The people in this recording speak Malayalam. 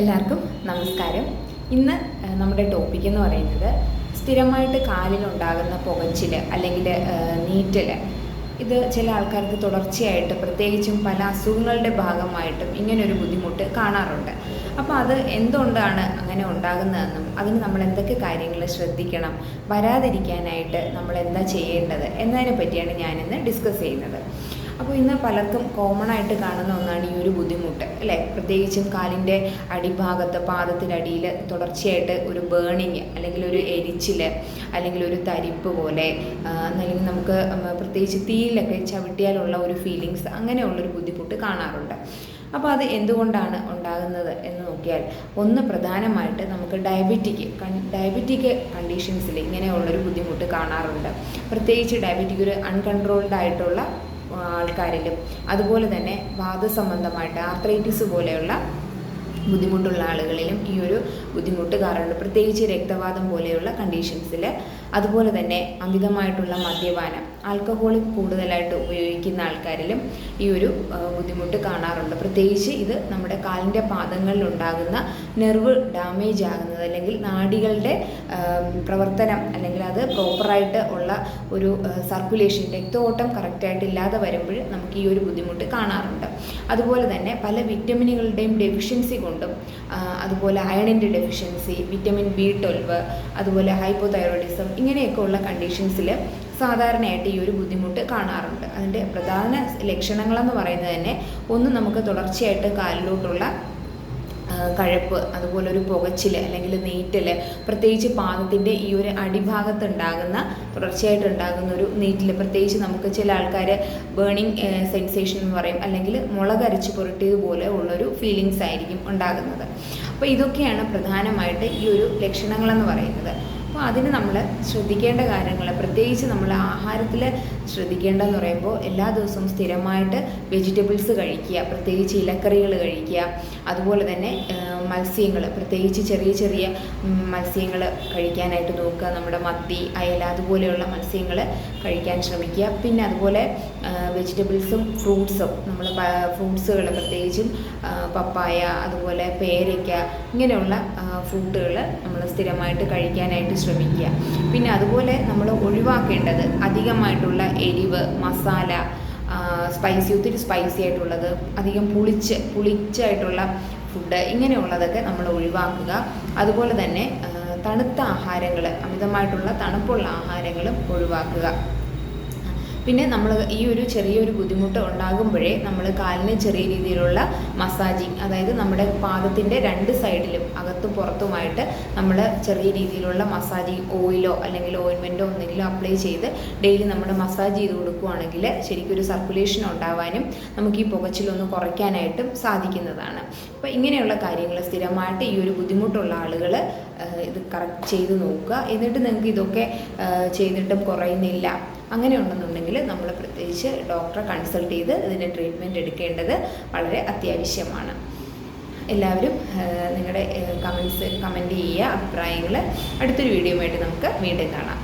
എല്ലാവർക്കും നമസ്കാരം. ഇന്ന് നമ്മുടെ ടോപ്പിക് എന്ന് പറയുന്നത് സ്ഥിരമായിട്ട് കാലിലുണ്ടാകുന്ന പുകച്ചിൽ അല്ലെങ്കിൽ നീറ്റൽ ഇത് ചില ആൾക്കാർക്ക് തുടർച്ചയായിട്ട് പ്രത്യേകിച്ചും പല അസുഖങ്ങളുടെ ഭാഗമായിട്ടും ഇങ്ങനൊരു ബുദ്ധിമുട്ട് കാണാറുണ്ട്. അപ്പോൾ അത് എന്തുകൊണ്ടാണ് അങ്ങനെ ഉണ്ടാകുന്നതെന്നും അതിന് നമ്മൾ എന്തൊക്കെ കാര്യങ്ങൾ ശ്രദ്ധിക്കണം വരാതിരിക്കാനായിട്ട് നമ്മൾ എന്താ ചെയ്യേണ്ടത് എന്നതിനെ പറ്റിയാണ് ഞാനിന്ന് ഡിസ്കസ് ചെയ്യുന്നത്. അപ്പോൾ ഇന്ന് പലർക്കും കോമൺ ആയിട്ട് കാണുന്ന ഒന്നാണ് ഈ ഒരു ബുദ്ധിമുട്ട് അല്ലേ? പ്രത്യേകിച്ചും കാലിന്റെ അടിഭാഗത്ത് പാദത്തിനടിയിൽ തുടർച്ചയായിട്ട് ഒരു ബേണിങ് അല്ലെങ്കിൽ ഒരു എരിച്ചിൽ അല്ലെങ്കിൽ ഒരു തരിപ്പ് പോലെ അല്ലെങ്കിൽ നമുക്ക് പ്രത്യേകിച്ച് തീയിലൊക്കെ ചവിട്ടിയാലുള്ള ഒരു ഫീലിങ്സ് അങ്ങനെയുള്ളൊരു ബുദ്ധിമുട്ട് കാണാറുണ്ട്. അപ്പോൾ അത് എന്തുകൊണ്ടാണ് ഉണ്ടാകുന്നത് എന്ന് നോക്കിയാൽ ഒന്ന് പ്രധാനമായിട്ട് നമുക്ക് ഡയബറ്റിക് ഡയബറ്റിക് കണ്ടീഷൻസിൽ ഇങ്ങനെയുള്ളൊരു ബുദ്ധിമുട്ട് കാണാറുണ്ട്. പ്രത്യേകിച്ച് ഡയബറ്റിക് ഒരു അൺകൺട്രോൾഡ് ആയിട്ടുള്ള ആൾക്കാരിലും. അതുപോലെ തന്നെ വാദസംബന്ധമായിട്ട് ആർത്രൈറ്റിസ് പോലെയുള്ള ബുദ്ധിമുട്ടുള്ള ആളുകളിലും ഈ ഒരു ബുദ്ധിമുട്ട് കാണാറുണ്ട് പ്രത്യേകിച്ച് രക്തവാദം പോലെയുള്ള കണ്ടീഷൻസിൽ അതുപോലെ തന്നെ അമിതമായിട്ടുള്ള മദ്യപാനം ആൽക്കഹോൾ കൂടുതലായിട്ട് ഉപയോഗിക്കുന്ന ആൾക്കാരിലും ഈ ഒരു ബുദ്ധിമുട്ട് കാണാറുണ്ട്. പ്രത്യേകിച്ച് ഇത് നമ്മുടെ കാലിന്റെ പാദങ്ങളിൽ ഉണ്ടാകുന്ന നെർവ് ഡാമേജ് ആകുന്നത് അല്ലെങ്കിൽ നാഡികളുടെ പ്രവർത്തനം അല്ലെങ്കിൽ അത് പ്രോപ്പറായിട്ട് ഉള്ള ഒരു സർക്കുലേഷൻ രക്തഓട്ടം കറക്റ്റായിട്ട് ഇല്ലാതെ വരുമ്പോൾ നമുക്ക് ഈ ഒരു ബുദ്ധിമുട്ട് കാണാറുണ്ട്. അതുപോലെ തന്നെ പല വിറ്റമിനുകളുടെയും ഡെഫിഷ്യൻസി കൊണ്ടും അതുപോലെ അയണിന്റെ ഡെഫിഷ്യൻസി വിറ്റമിൻ ബി ട്വൽവ് അതുപോലെ ഹൈപ്പോതൈറോയിഡിസം ഇങ്ങനെയൊക്കെ ഉള്ള കണ്ടീഷൻസിൽ സാധാരണയായിട്ട് ഈ ഒരു ബുദ്ധിമുട്ട് കാണാറുണ്ട്. അതിന്റെ പ്രധാന ലക്ഷണങ്ങളെന്ന് പറയുന്നത് തന്നെ ഒന്ന് നമുക്ക് തുടർച്ചയായിട്ട് കാലിലോട്ടുള്ള കഴപ്പ് അതുപോലെ ഒരു പുകച്ചിൽ അല്ലെങ്കിൽ നീറ്റൽ പ്രത്യേകിച്ച് പാദത്തിന്റെ ഈ ഒരു അടിഭാഗത്ത് ഉണ്ടാകുന്ന ഉണ്ടാകുന്ന ഒരു നീറ്റൽ പ്രത്യേകിച്ച് നമുക്ക് ചില ആൾക്കാർ ബേണിംഗ് സെൻസേഷൻ എന്ന് പറയും. അല്ലെങ്കിൽ മുളകരച്ച് പുരട്ടിയതുപോലെ ഉള്ളൊരു ഫീലിങ്സ് ആയിരിക്കും ഉണ്ടാകുന്നത്. അപ്പോൾ ഇതൊക്കെയാണ് പ്രധാനമായിട്ട് ഈ ഒരു ലക്ഷണങ്ങളെന്ന് പറയുന്നത്. അപ്പോൾ അതിന് നമ്മൾ ശ്രദ്ധിക്കേണ്ട കാര്യങ്ങൾ പ്രത്യേകിച്ച് നമ്മൾ ആഹാരത്തിൽ ശ്രദ്ധിക്കേണ്ടതെന്ന് പറയുമ്പോൾ എല്ലാ ദിവസവും സ്ഥിരമായിട്ട് വെജിറ്റബിൾസ് കഴിക്കുക പ്രത്യേകിച്ച് ഇലക്കറികൾ കഴിക്കുക. അതുപോലെ തന്നെ മത്സ്യങ്ങൾ പ്രത്യേകിച്ച് ചെറിയ ചെറിയ മത്സ്യങ്ങൾ കഴിക്കാനായിട്ട് നോക്കുക. നമ്മുടെ മത്തി അയല അതുപോലെയുള്ള മത്സ്യങ്ങൾ കഴിക്കാൻ ശ്രമിക്കുക. പിന്നെ അതുപോലെ വെജിറ്റബിൾസും ഫ്രൂട്ട്സും നമ്മൾ ഫ്രൂട്ട്സുകൾ പ്രത്യേകിച്ചും പപ്പായ അതുപോലെ പേരയ്ക്ക ഇങ്ങനെയുള്ള ഫ്രൂട്ടുകൾ നമ്മൾ സ്ഥിരമായിട്ട് കഴിക്കാനായിട്ട് ശ്രമിക്കുക. പിന്നെ അതുപോലെ നമ്മൾ ഒഴിവാക്കേണ്ടത് അധികമായിട്ടുള്ള എരിവ് മസാല സ്പൈസി ഒത്തിരി സ്പൈസി ആയിട്ടുള്ളത് അധികം പുളിച്ച് പുളിച്ചായിട്ടുള്ള ഫുഡ് ഇങ്ങനെയുള്ളതൊക്കെ നമ്മൾ ഒഴിവാക്കുക. അതുപോലെ തന്നെ തണുത്ത ആഹാരങ്ങൾ അമിതമായിട്ടുള്ള തണുപ്പുള്ള ആഹാരങ്ങളും ഒഴിവാക്കുക. പിന്നെ നമ്മൾ ഈ ഒരു ചെറിയൊരു ബുദ്ധിമുട്ട് ഉണ്ടാകുമ്പോഴേ നമ്മൾ കാലിന് ചെറിയ രീതിയിലുള്ള മസാജിങ് അതായത് നമ്മുടെ പാദത്തിന്റെ രണ്ട് സൈഡിലും അകത്തും പുറത്തുമായിട്ട് നമ്മൾ ചെറിയ രീതിയിലുള്ള മസാജിങ് ഓയിലോ അല്ലെങ്കിൽ ഓയിൻമെന്റോ എന്തെങ്കിലും അപ്ലൈ ചെയ്ത് ഡെയിലി നമ്മൾ മസാജ് ചെയ്ത് കൊടുക്കുകയാണെങ്കിൽ ശരിക്കും ഒരു സർക്കുലേഷൻ ഉണ്ടാവാനും നമുക്ക് ഈ പുകച്ചിലൊന്ന് കുറയ്ക്കാനായിട്ടും സാധിക്കുന്നതാണ്. അപ്പോൾ ഇങ്ങനെയുള്ള കാര്യങ്ങൾ സ്ഥിരമായിട്ട് ഈ ഒരു ബുദ്ധിമുട്ടുള്ള ആളുകൾ ഇത് കറക്റ്റ് ചെയ്ത് നോക്കുക. എന്നിട്ട് നിങ്ങൾക്ക് ഇതൊക്കെ ചെയ്തിട്ടും കുറയുന്നില്ല. അങ്ങനെ ഉണ്ടെന്നുണ്ടെങ്കിൽ നമ്മൾ പ്രത്യേകിച്ച് ഡോക്ടറെ കൺസൾട്ട് ചെയ്ത് ഇതിന്റെ ട്രീറ്റ്മെന്റ് എടുക്കേണ്ടത് വളരെ അത്യാവശ്യമാണ്. എല്ലാവരും നിങ്ങളുടെ കമൻസ് കമന്റ് ചെയ്യുക അഭിപ്രായങ്ങൾ അടുത്തൊരു വീഡിയോ വീഡിയോയുമായിട്ട് നമുക്ക് വീണ്ടും കാണാം.